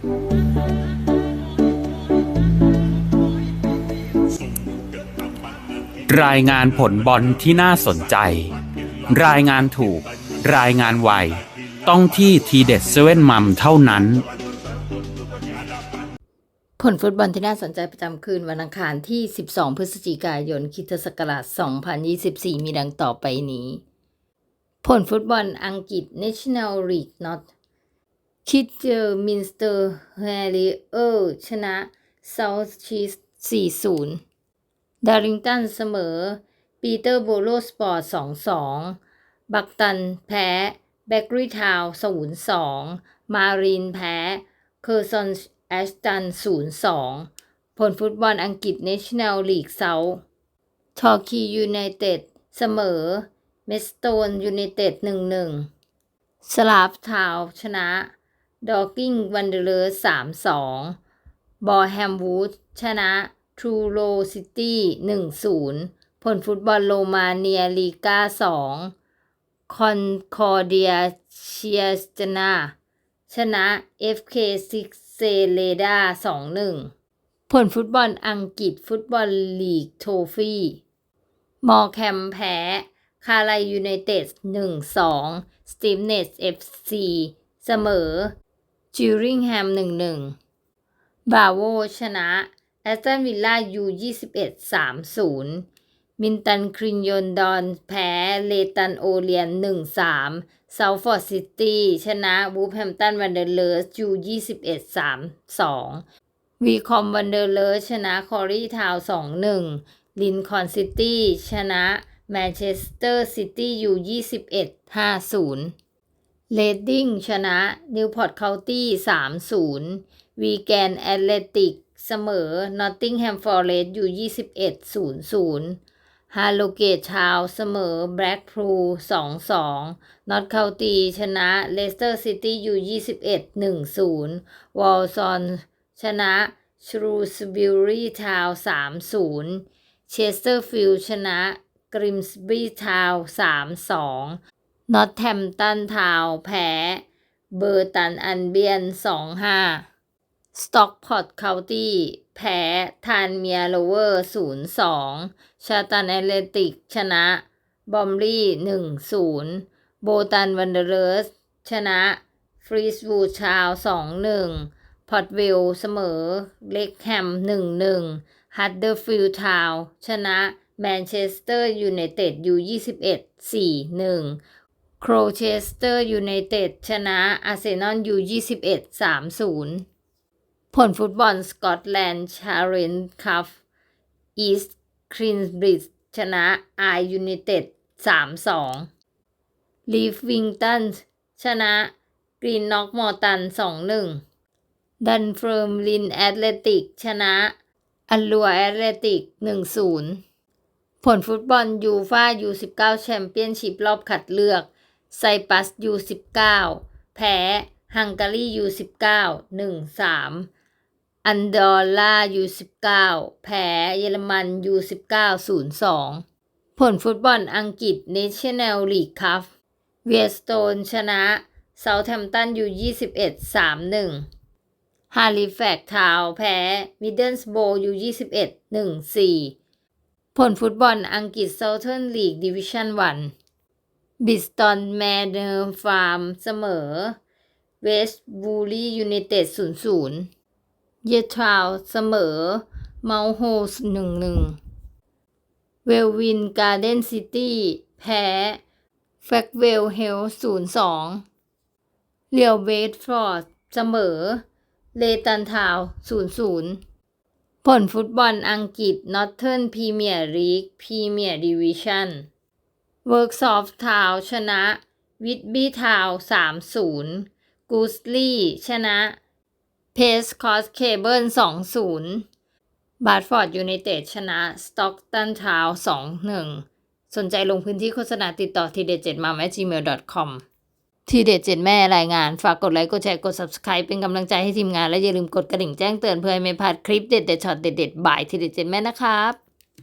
รายงานผลบอลที่น่าสนใจ รายงานถูก รายงานไว ต้องที่ทีเด็ดเซเว่นมัมเท่านั้น ผลฟุตบอลที่น่าสนใจประจำคืนวันอังคารที่ 12 พฤศจิกายนคริสตศักราช 2024 มีดังต่อไปนี้ ผลฟุตบอลอังกฤษ National League North คิดเจอมินสเตอร์แฮร์ริเออร์ชนะเซาท์ชีส4-0 ดาริงตันเสมอ ปีเตอร์โบโลสปอร์ต 2-2 บักตันแพ้แบกรีทาว0-2 มารีนแพ้ เคอร์ซอนแอชตัน 0-2 ผลฟุตบอลอังกฤษ National League South ทอร์คียูไนเต็ดเสมอ เมสโตนยูไนเต็ด 1-1 สลาฟทาวชนะ ดอ g กิ้งวันเดอร์ส3-2บอแฮมวูดชนะทรูโรซิตี้1-0ผลฟุตบอลโรมาเนียลีกา2คอนคอร์เดียเชียสจนา ชนะ FK ซิกเซเลดา2-1ผลฟุตบอลอังกฤษฟุตบอลลีกโทฟี่มอร์แคมแพ้ คาไลยูไนเต็ด1-2สองสตีมเนส FC เสมอ จิวริงแฮม1-1บาโวชนะแอสตันวิลล่ายู21 3-0มินตันครินยอนดอนแพ้เลตันโอเลียน1-3เซาฟอร์ดซิตี้ชนะวูฟแฮมตันวันเดอร์เลอร์สยู21 3-2วีคอมวันเดอร์เลอร์ชนะคอรีทาว2-1ลินคอนซิตี้ชนะแมนเชสเตอร์ซิตี้ยู21 5-0เอ็ดห้าศูนย์ เลดดิ้งชนะนิวพอร์ตเคานตี้3-0วีแกนแอตเลติกเสมอนอตติงแฮมฟอร์เรสต์อยู่21 0-0ฮาโลเกตชาวเสมอแบล็กพลู2-2นอตเคานตีชนะเลสเตอร์ซิตี้อยู่21 1-0วอลซอนชนะชรูสบิวรีทาว3-0เชสเตอร์ฟิลด์ชนะกริมสบีทาว3-2 นอตแทมตันทาวแพ้ เบอร์ตันอันเบียน2-5สต็อกพอตเคานตี้แพ้ ทานเมียโลเวอร์0-2ชาตันแอตเลติก ชนะ บอมลี่1-0โบตันวันเดอร์เรสชนะฟรีสวูดชาว2-1พอตวิลเสมอ เล็กแฮม1-1ฮัตเดอร์ฟิลด์ทาวชนะแมนเชสเตอร์ยูไนเต็ดอยู่21 4-1 โครเชสเตอร์ยูไนเต็ดชนะอาร์เซนอลยู่21 3-0 ผลฟุตบอลสกอตแลนด์ชาเรนคัฟอีสต์ครีนบริดจ์ชนะไอยูไนเต็ด3-2ลีฟวิงตันชนะกรีนน็อกมอร์ตัน 2-1 ดันเฟิร์มลินแอตเลติก ชนะ อัลลัวแอตเลติก 1-0 ผลฟุตบอลยูฟ่ายู19แชมเปี้ยนชิพรอบคัดเลือก ไซปัสยู19แพ้ฮังการียู19 1-3อันดอร์ล่ายู19แพ้เยอรมันยู19 0-2ผลฟุตบอลอังกฤษเนชั่นแนลลีกคัพเวียสโตนชนะเซาท์แฮมป์ตันยู21 3-1ฮาลิแฟกทาวแพ้มิดเดิลสโบยู21 1-4ผลฟุตบอลอังกฤษ Southern League Division 1 บิสตันแมนเนอร์ฟาร์มเสมอ เวสต์บูรียูไนเต็ด0-0เยทาวเสมอ เมาโฮส1-1เวลวินการ์เดนซิตี้แพ้แฟกเวลเฮล0-2เรียวเบดฟอร์ดเสมอ เลตันทาว0-0ผลฟุตบอลอังกฤษ Northern Premier League Premier Division เวิ ร์กซอฟทาวชนะวิทบี้ทาว3-0กูสลี่ชนะเพสคอสเคเบิล2-0บาร์ฟอร์ดยูไนเต็ดชนะสต็อกตันทาว2-1สนใจลงพื้นที่โฆษณาติดต่อทีเด็ดเจ็ดมาแม gmail.com ทีเด็ดเจ็ดแม่รายงาน ฝากกดไลค์กดแชร์กด subscribe เป็นกำลังใจให้ทีมงานและอย่าลืมกดกระดิ่งแจ้งเตือนเพื่อให้ไม่พลาดคลิปเด็ดเด็ดช็อตเด็ดเด็ดบ่ายทีเด็ดเจ็ดแม่นะครับ